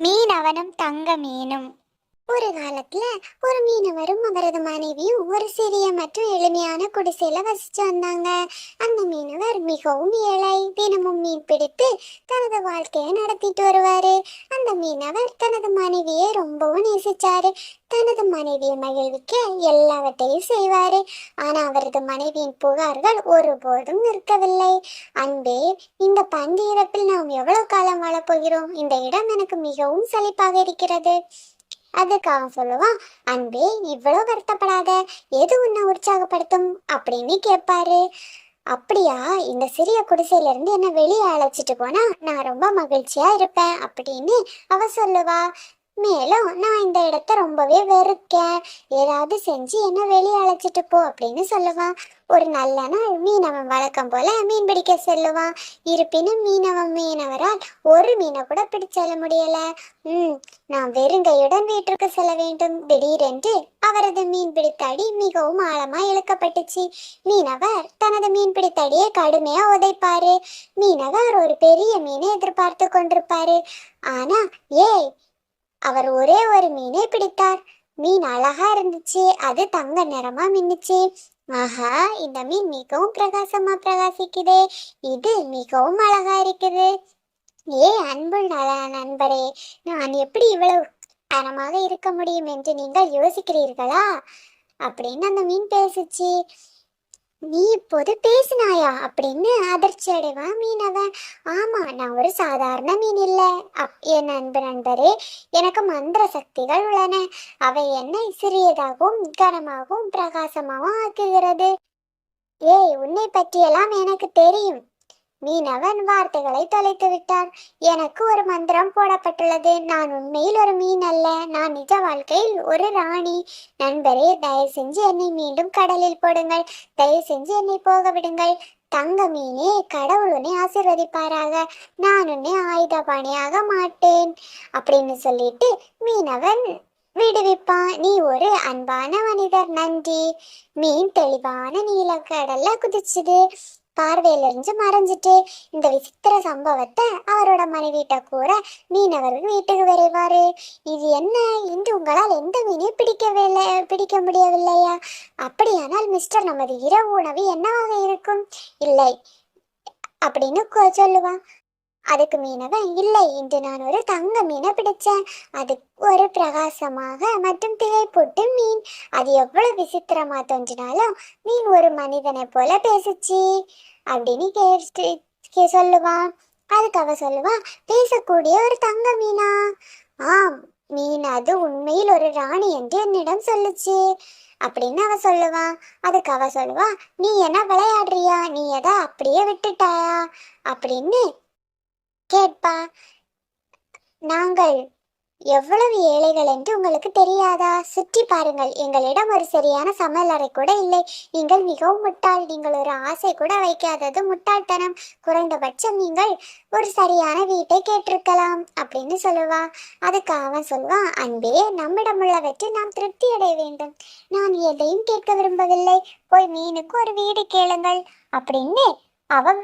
மீனவனும் தங்க மீனும். ஒரு காலத்துல ஒரு மீனவரும் அவரது மனைவியும் ஒரு சிறிய மற்றும் எளிமையான குடிசையில வசிச்சு வந்தாங்க. அந்த மீனவர் மிகவும் ஏழை. தினமும் மீன் பிடித்து தனது வாழ்க்கையை நடத்திட்டு வருவாரு. அந்த மீனவர் தனது மனைவியை ரொம்பவும் நேசிச்சாரு. தனது மனைவியை மகிழ்விக்க எல்லாவற்றையும் செய்வாரு. ஆனா அவரது மனைவியின் புகார்கள் ஒருபோதும் நிற்கவில்லை. அன்பே இந்த பந்து இறப்பில் நாம் எவ்வளவு காலம் வாழப்போகிறோம் இந்த இடம் எனக்கு மிகவும் சலிப்பாக இருக்கிறது. அதுக்கு அவன் சொல்லுவான் அன்பே இவ்வளவு வருத்தப்படாத. எது உன்னை உற்சாகப்படுத்தும்? அப்படின்னு கேட்பாரு அப்படியா? இந்த சிறிய குடிசையில இருந்து என்ன வெளியே அழைச்சிட்டு போனா நான் ரொம்ப மகிழ்ச்சியா இருப்பேன் அப்படின்னு அவ சொல்லுவா. மேலும் நான் இந்த இடத்த ரொம்பவே வெறுக்கேன் ஏதாவது செஞ்சு என்ன வெளியே அழைச்சிட்டு போ அப்படின்னு சொல்லுவான். ஒரு நல்ல நாள் மீனவன் வழக்கம் போல மீன் பிடிக்க செல்லுவான். இருப்பினும் மீனவன் மீனவரால் ஒரு மீனை கூட பிடிச்செல்ல முடியல. ம் நான் வெறுங்கையுடன் வீட்டிற்கு செல்ல வேண்டும். திடீரென்று அவரது மீன் பிடித்தடி மிகவும் ஆழமா இழுக்கப்பட்டுச்சு. மீனவர் தனது மீன் பிடித்தடியை கடுமையா உதைப்பாரு. மீனவர் ஒரு பெரிய மீனை எதிர்பார்த்து கொண்டிருப்பாரு. ஆனா ஏய் அவர் ஒரே ஒரு மீனை பிடித்தார். மீன் அழகா இருந்துச்சு. அது தங்க நிறமா மின்னுச்சு. ஆஹா இந்த மீன் மிகவும் பிரகாசமா பிரகாசிக்குதே. இது மிகவும் அழகா இருக்குது. ஏ அன்பு நண்பரே நான் எப்படி இவ்வளவு தரமாக இருக்க முடியும் என்று நீங்கள் யோசிக்கிறீர்களா? அப்படின்னு அந்த மீன் பேசுச்சு. நீ இப்போது பேசினாயா? அப்படின்னு அதிர்ச்சி அடைவான் மீனவன். ஆமா நான் ஒரு சாதாரண மீன் இல்ல. அப் என் அன்பு நண்பரே எனக்கு மந்திர சக்திகள் உள்ளன. அவை என்னை சிறியதாகவும் கனமாகவும் பிரகாசமாகவும் ஆக்குகிறது. ஏய் உன்னை பற்றியெல்லாம் எனக்கு தெரியும். மீனவன் வார்த்தைகளை தொலைத்து விட்டார் எனக்கு ஒரு மந்திரம் போடப்பட்டுள்ளது. நான் உண்மையில் ஒரு மீன் அல்ல. நான் நிஜ வாழ்க்கையில் ஒரு ராணி. நண்பரே தயவு செஞ்சு என்னை மீண்டும் கடலில் போடுங்கள். தயவு செஞ்சு என்னை போக விடுங்கள். தங்க மீனே கடவுள் உன்னை ஆசிர்வதிப்பாராக. நான் உன்னை ஆயுதபாணியாக மாட்டேன். அப்படின்னு சொல்லிட்டு மீனவன் விடுவிப்பான். நீ ஒரு அன்பான மனிதர் நன்றி. மீன் தெளிவான நீலக்கடல்ல குதிச்சுது. பார்வையிலிருந்து மறைஞ்சிட்டு இந்த விசித்திர சம்பவத்தை அவரோட மனைவிட்ட கூற மீனவர் வீட்டுக்கு விரைவாரு. இது என்ன? இன்று உங்களால் எந்த மீனையும் பிடிக்கவில்லை பிடிக்க முடியவில்லையா? அப்படியானால் மிஸ்டர் நமது இரவு உணவு என்னவாக இருக்கும்? இல்லை அப்படின்னு சொல்லுவான் அதுக்கு மீனவன் இல்லை இன்று நான் ஒரு தங்க மீனை பிடிச்சேன். அது ஒரு பிரகாசமாக மற்றும் திரை போட்டு மீன். அது எவ்வளவு விசித்திரமா தோன்றினாலும் மீன் ஒரு மனிதனை போல பேசுச்சு? அப்படின்னு கேட்டு கே சொல்லுவான். அதுக்கு அவ சொல்லுவான் பேசக்கூடிய ஒரு தங்க மீனா? ஆம் மீன் அது உண்மையில் ஒரு ராணி என்று என்னிடம் சொல்லுச்சு. அப்படின்னு அவ சொல்லுவான் அதுக்கு அவ சொல்லுவா நீ என்ன விளையாடுறியா? நீ எதை அப்படியே விட்டுட்டாயா? அப்படின்னு கேட்பா. நாங்கள் எவ்வளவு ஏழைகள் என்று உங்களுக்கு தெரியாதா? சுற்றி பாருங்கள் எங்களிடம் ஒரு சரியான சமையலறை கூட இல்லை. நீங்கள் மிகவும் முட்டாள் நீங்கள் ஒரு ஆசை கூட வைக்காதது முட்டாள்தனம். குறைந்தபட்சம் நீங்கள் ஒரு சரியான வீட்டை கேட்டிருக்கலாம் அப்படின்னு சொல்லுவா. அதுக்கு அவன் சொல்லுவான் அன்பே நம்மிடம் உள்ளவற்றை நாம் திருப்தி அடைய வேண்டும். நான் எதையும் கேட்க விரும்பவில்லை. போய் மீனுக்கு ஒரு வீடு கேளுங்கள் அப்படின்னு அவன்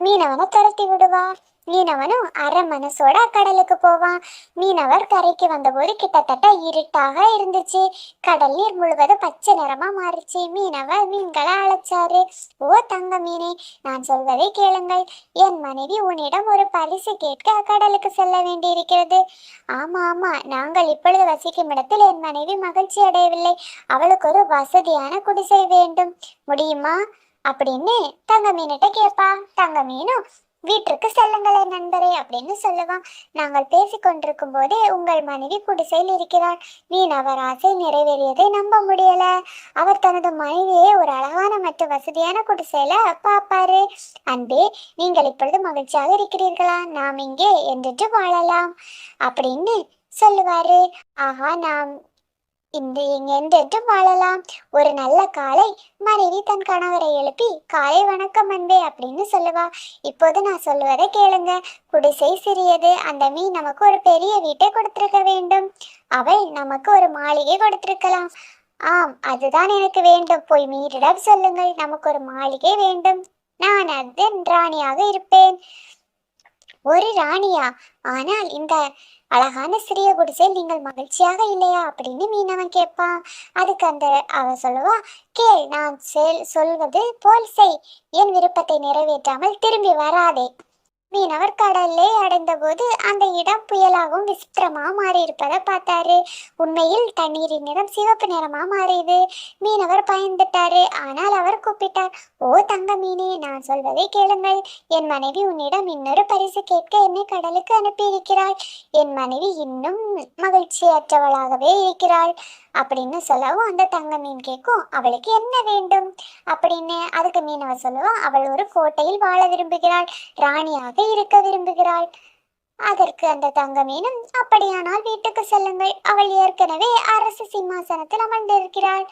மீனவனை துரத்தி விடுவா. மீனவனும் அரை மனசோட கடலுக்கு போவான். மீனவர் கரைக்கு வந்தபோது கிட்டத்தட்ட இருட்டாக இருந்துச்சு. கடல் நீர் முழுவதும் பச்சை நிறமா மாறிச்சு. மீனவர் மீன்களை அழைச்சாரு. ஓ தங்க மீனே நான் சொல்வதை கேளுங்கள். என் மனைவி உன்னிடம் ஒரு பரிசு கேட்க கடலுக்கு செல்ல வேண்டியிருக்கிறது. ஆமா ஆமா நாங்கள் இப்பொழுது வசிக்கும் இடத்தில் என் மனைவி மகிழ்ச்சி அடையவில்லை. அவளுக்கு ஒரு வசதியான குடிசை வேண்டும். முடியுமா? அப்படின்னு தங்க மீன்கிட்ட கேட்பா. தங்க மீனும் வீட்டிற்கு செல்லுங்களேன் நண்பரே அப்படின்னு சொல்லுவான். நாங்கள் பேசிக்கொண்டிருக்கும் போதே உங்கள் மனைவி குடிசையில் இருக்கிறார் வீண் அவர் ஆசை நிறைவேறியதை நம்ப முடியல. அவர் தனது மனைவியை ஒரு அழகான மற்றும் வசதியான குடிசையில பாப்பாரு அன்பே நீங்கள் இப்பொழுது மகிழ்ச்சியாக இருக்கிறீர்களா? நாம் இங்கே என்றென்று வாழலாம். அப்படின்னு சொல்லுவாரு. ஆஹா நாம் இந்த என்றென்று வாழலாம். ஒரு நல்ல காலை மனைவி தன் கணவரை எழுப்பி காலை வணக்கம் அன்பே அப்படின்னு சொல்லுவா. இப்போது நான் சொல்லுவதை கேளுங்க. குடிசை சிறியது. அந்த மீன் நமக்கு ஒரு பெரிய வீட்டை கொடுத்திருக்க வேண்டும். அவள் நமக்கு ஒரு மாளிகை கொடுத்திருக்கலாம். ஆம் அதுதான் எனக்கு வேண்டும். போய் மீரிடம் சொல்லுங்கள். நமக்கு ஒரு மாளிகை வேண்டும். நான் அதன் ராணியாக இருப்பேன். ஒரு ராணியா? ஆனால் இந்த அழகான சிறிய குடிசையில் நீங்கள் மகிழ்ச்சியாக இல்லையா? அப்படின்னு மீனவன் கேட்பான். அதுக்கு அந்த அவ சொல்லுவா கேள் நான் செல் சொல்வது போல் செய். என் விருப்பத்தை நிறைவேற்றாமல் திரும்பி வராதே. மீனவர் கடல்லே அடைந்தபோது அந்த இடம் புயலாகவும் விசித்திரமா மாறி இருப்பதை பார்த்தாரு. உண்மையில் தண்ணீரின் நிறம் சிவப்பு நிறமா மாறியது. மீனவர் பயந்துட்டாரு. ஆனால் அவர் கூப்பிட்டார் ஓ தங்க மீனே நான் சொல்வதை கேளுங்கள். என் மனைவி உன்னிடம் இன்னொரு பரிசு கேட்க என்னை கடலுக்கு அனுப்பியிருக்கிறாள். என் மனைவி இன்னும் மகிழ்ச்சியற்றவளாகவே இருக்கிறாள். அப்படின்னு சொல்லவும் அந்த தங்க மீன் கேட்கும் அவளுக்கு என்ன வேண்டும்? அப்படின்னு அதுக்கு மீனவ சொல்லுவா அவள் ஒரு கோட்டையில் வாழ விரும்புகிறாள் ராணியாக இருக்க விரும்புகிறாள். அதற்கு அந்த தங்க மீனும் அப்படியானால் வீட்டுக்கு செல்லுங்கள் அவள் ஏற்கனவே அரசு சிம்மாசனத்தில் அமர்ந்திருக்கிறாள்.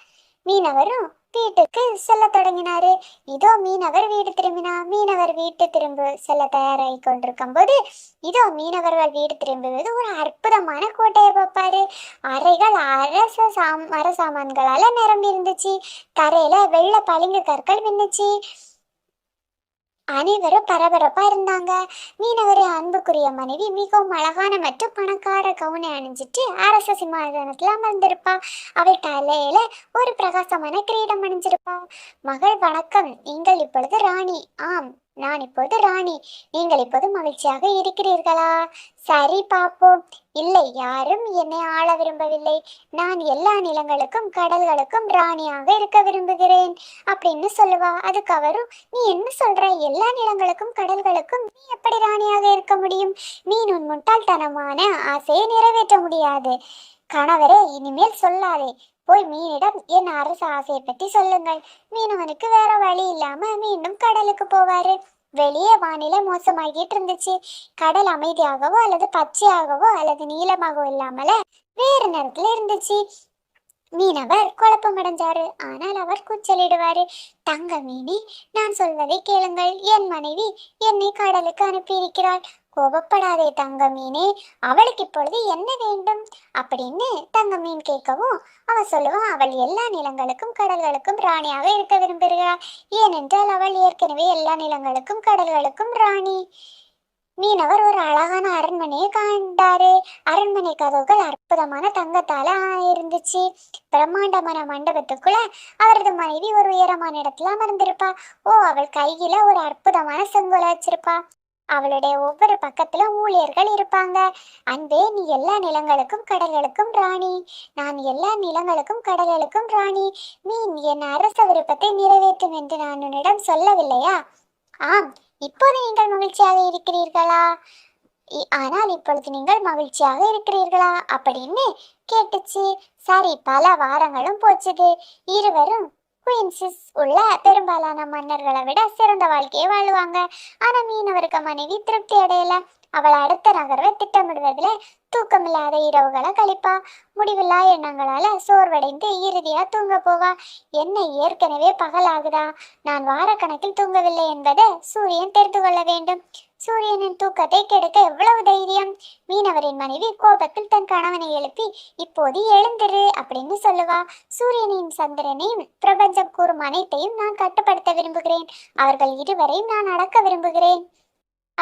மீனவரும் வீட்டுக்கு செல்ல தொடங்கினாரு. இதோ மீனவர் வீடு திரும்பினா மீனவர் வீட்டு திரும்ப செல்ல தயாராகி கொண்டிருக்கும் போது இதோ மீனவர்கள் வீடு திரும்புவது ஒரு அற்புதமான கோட்டையை பார்ப்பாரு. அறைகள் அரச சாம் மர சாமான்களால நிரம்பி இருந்துச்சு தரையில வெள்ளை பளிங்கு கற்கள் மின்னுச்சு. அனைவரும் பரபரப்பா இருந்தாங்க. மீனவரை அன்புக்குரிய மனைவி மிகவும் அழகான மற்றும் பணக்கார கவுனை அணிஞ்சிட்டு அரச சிம்மாசனத்துல அமர்ந்திருப்பா. அவள் தலையில ஒரு பிரகாசமான கிரீடம் அணிஞ்சிருப்பா. மகள் வணக்கம் நீங்கள் இப்பொழுது ராணி. ஆம். நான் இப்போது ராணி. நீங்கள் இப்போது மகிழ்ச்சியாக இருக்கிறீர்களா? சரி பார்ப்போம். இல்லை யாரும் என்னை ஆள விரும்பவில்லை. நான் எல்லா நிலங்களுக்கும் கடல்களுக்கும் ராணியாக இருக்க விரும்புகிறேன். அப்படின்னு சொல்லுவா. அதுக்கு அவரும் நீ என்ன சொல்ற? எல்லா நிலங்களுக்கும் கடல்களுக்கும் நீ எப்படி ராணியாக இருக்க முடியும்? நீ உன் முட்டாள்தனமான ஆசையை நிறைவேற்ற முடியாது. கணவரே இனிமேல் சொல்லாதே. போய் மீனிடம் என் அரசு ஆசையை பற்றி சொல்லுங்கள். மீனவனுக்கு வேற வழி இல்லாம மீண்டும் கடலுக்கு போவாரு. வெளியே வானிலை மோசமாகிட்டு இருந்துச்சு. கடல் அமைதியாகவோ அல்லது பச்சையாகவோ அல்லது நீளமாகவோ இல்லாமல வேறு நேரத்துல இருந்துச்சு. மீனவர் குழப்பமடைஞ்சாரு. ஆனால் அவர் கூச்சலிடுவாரு. தங்க மீனி நான் சொல்வதை கேளுங்கள். என் மனைவி என்னை கடலுக்கு அனுப்பியிருக்கிறாள். கோபப்படாதே தங்க மீனே அவளுக்கு இப்பொழுது என்ன வேண்டும்? அப்படின்னு தங்க மீன் கேட்கவும் அவ சொல்லுவா அவள் எல்லா நிலங்களுக்கும் கடல்களுக்கும் ராணியாக இருக்க விரும்புகிறாள். ஏனென்றால் அவள் ஏற்கனவே எல்லா நிலங்களுக்கும் கடல்களுக்கும் ராணி. மீனவர் ஒரு அழகான அரண்மனையை காண்டாரு. அரண்மனை கதவுகள் அற்புதமான தங்கத்தால இருந்துச்சு பிரம்மாண்டமான மண்டபத்துக்குள்ள அவரது மனைவி ஒரு உயரமான இடத்துல அமர்ந்திருப்பா. ஓ அவள் கையில ஒரு அற்புதமான செங்கோலை வச்சிருப்பா. அவளுடைய ஒவ்வொரு பக்கத்துல ஊழியர்கள் இருப்பாங்க. அன்பே நீ எல்லா நிலங்களுக்கும் கடல்களுக்கும் ராணி. நான் எல்லா நிலங்களுக்கும் கடல்களுக்கும் ராணி. மீன் என் அரச விருப்பத்தை நிறைவேற்றும் என்று நான் உன்னிடம் சொல்லவில்லையா? ஆம் இப்போது நீங்கள் மகிழ்ச்சியாக இருக்கிறீர்களா? ஆனால் இப்பொழுது நீங்கள் மகிழ்ச்சியாக இருக்கிறீர்களா? அப்படின்னு கேட்டுச்சு. சரி பல வாரங்களும் போச்சுது. இருவரும் குயின்சிஸ் உள்ள பெரும்பாலான மன்னர்களை விட சிறந்த வாழ்க்கையை வாழ்வாங்க. ஆனா மீனவருக்கு மனைவி திருப்தி அடையல. அவள் அடுத்த நகர்வை திட்டமிடுவதில் தூக்கமில்லாத இரவுகளை கழிப்பா. முடிவில்லா எண்ணங்களால சோர்வடைந்து இறுதியா தூங்க போவா. என்ன ஏற்கனவே பகலாகுதா? நான் வாரக்கணக்கில் தூங்கவில்லை என்பதை சூரியன் தெரிந்து கொள்ள வேண்டும். சூரியனின் தூக்கத்தை கெடுக்க எவ்வளவு தைரியம்? மீனவரின் மனைவி கோபத்தில் தன் கணவனை எழுப்பி இப்போது எழுந்திரு அப்படின்னு சொல்லுவா. சூரியனையும் சந்திரனையும் பிரபஞ்சம் கூறும் அனைத்தையும் நான் கட்டுப்படுத்த விரும்புகிறேன். அவர்கள் இருவரையும் நான் அடக்க விரும்புகிறேன்.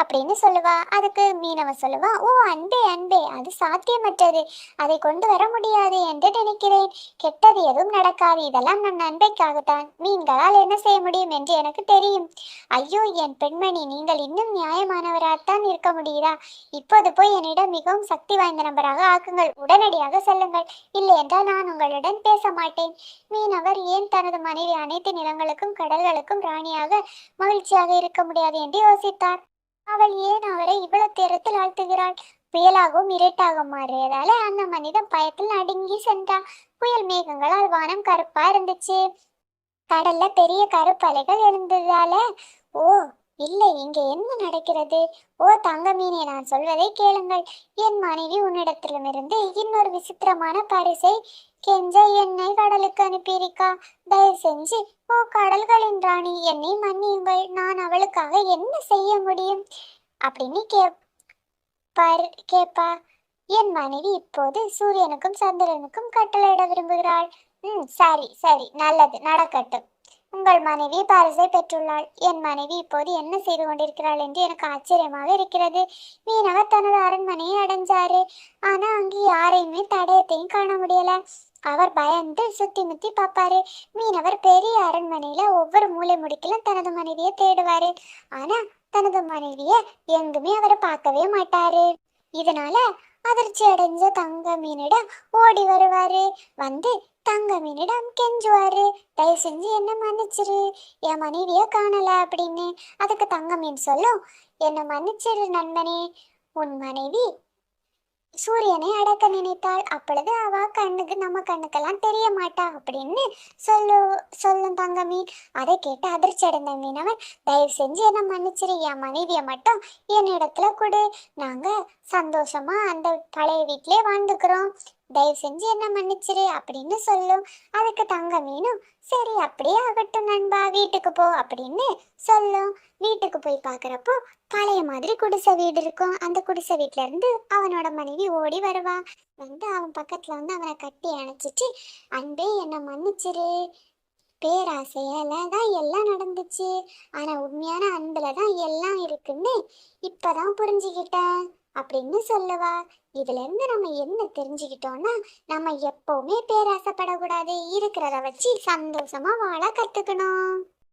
அப்படின்னு சொல்லுவா. அதுக்கு மீனவ சொல்லுவா ஓ அன்பே அன்பே அது சாத்தியமற்றது. அதை கொண்டு வர முடியாது என்று நினைக்கிறேன். கெட்டது எதுவும் நடக்காது. இதெல்லாம் நம் நன்மைக்காகத்தான் மீன்களால் என்ன செய்ய முடியும் என்று எனக்கு தெரியும். ஐயோ என் பெண்மணி நீங்கள் இன்னும் நியாயமானவராகத்தான் இருக்க முடியுதா? இப்போது போய் என்னிடம் மிகவும் சக்தி வாய்ந்த நபராக ஆக்குங்கள். உடனடியாக செல்லுங்கள். இல்லை என்றால் நான் உங்களுடன் பேச மாட்டேன். மீனவர் ஏன் தனது மனைவி அனைத்து நிலங்களுக்கும் கடல்களுக்கும் ராணியாக மகிழ்ச்சியாக இருக்க முடியாது என்று யோசித்தார். அவள் ஏன் அவரை இவ்வளவு தேரத்தில் ஆழ்த்துகிறாள்? புயலாகவும் இருட்டாக மாறியதால அந்த மனிதன் பயத்தில் நடுங்கி சென்றான். புயல் மேகங்களால் வானம் கருப்பா இருந்துச்சு. கடல்ல பெரிய கருப்பலைகள் எழுந்ததால ஓ இல்லை இங்கே என்ன நடக்கிறது? ஓ தங்க மீனே நான் சொல்வதை கேளுங்கள். என் மனைவி உன்னிடத்திலுமிருந்து இன்னொரு விசித்திரமான பரிசை கெஞ்ச என்னை கடலுக்கு அனுப்பியிருக்கா? தயவு செஞ்சு ஓ கடல்களின் ராணி என்னை மன்னியுங்கள். நான் அவளுக்காக என்ன செய்ய முடியும்? அப்படின்னு கேப்பார் கேப்பா. என் மனைவி இப்போது சூரியனுக்கும் சந்திரனுக்கும் கட்டளையிட விரும்புகிறாள். ம் சரி சரி. நல்லது. நடக்கட்டும். உங்கள் மனைவி பரிசை பெற்றுள்ளாள். என் மனைவி இப்போது என்ன செய்து கொண்டிருக்கிறாள் என்று எனக்கு ஆச்சரியமாக இருக்கிறது. மீனவர் தனது அரண்மனையை அடைஞ்சாரு. ஆனா அங்கு யாரையுமே தடயத்தையும் காண முடியல. அவர் பயந்து சுத்தி முத்தி பார்ப்பாரு. மீனவர் பெரிய அரண்மனையில ஒவ்வொரு மூலை முடுக்கிலும் தனது மனைவியை தேடுவாரு. ஆனா தனது மனைவிய எங்குமே அவரை பார்க்கவே மாட்டாரு. இதனால அதிர்ச்சி அடைஞ்ச தங்க மீனிடம் ஓடி வருவாரு. வந்து தங்க மீனிடம் கெஞ்சுவாரு. தயவு செஞ்சு என்ன மன்னிச்சிரு. என் மனைவிய காணல அப்படின்னு. அதுக்கு தங்க மீன் சொல்லும் என்ன மன்னிச்சிரு நண்பனே. உன் மனைவி சூரியனை அடக்க நினைத்தாள். அப்பொழுது அவ கண்ணுக்கு நம்ம கண்ணுக்கெல்லாம் தெரிய மாட்டா அப்படின்னு சொல்லு சொல்லும் தங்க மீன் அதை கேட்டு அதிர்ச்சி அடைந்த மீனவன் தயவு செஞ்சு என்ன மன்னிச்சிரு என் மனைவியை மட்டும் என் இடத்துல கொடு. நாங்க சந்தோஷமா அந்த பழைய வீட்டிலே வாழ்ந்துக்கிறோம். தயவு செஞ்சு என்ன மன்னிச்சிரு அப்படின்னு சொல்லும். அதுக்கு தங்க மீனும் சரி அப்படியே ஆகட்டும் நண்பா வீட்டுக்கு போ அப்படின்னு சொல்லும். வீட்டுக்கு போய் பார்க்குறப்போ பழைய மாதிரி குடிசை வீடு இருக்கும். அந்த குடிசை வீட்ல இருந்து அவனோட மனைவி ஓடி வருவா. வந்து அவன் பக்கத்துல வந்து அவனை கட்டி அணைச்சிட்டு அன்பே என்னை மன்னிச்சிரு. பேராசையால தான் எல்லாம் நடந்துச்சு. ஆனா உண்மையான அன்புல தான் எல்லாம் இருக்குன்னு இப்பதான் புரிஞ்சுக்கிட்டேன் அப்படின்னு சொல்லுவா. இதுல இருந்து நம்ம என்ன தெரிஞ்சுக்கிட்டோம்னா நம்ம எப்பவுமே பேராசைப்படக்கூடாது. இருக்கிறத வச்சு சந்தோஷமா வாழ கத்துக்கணும்.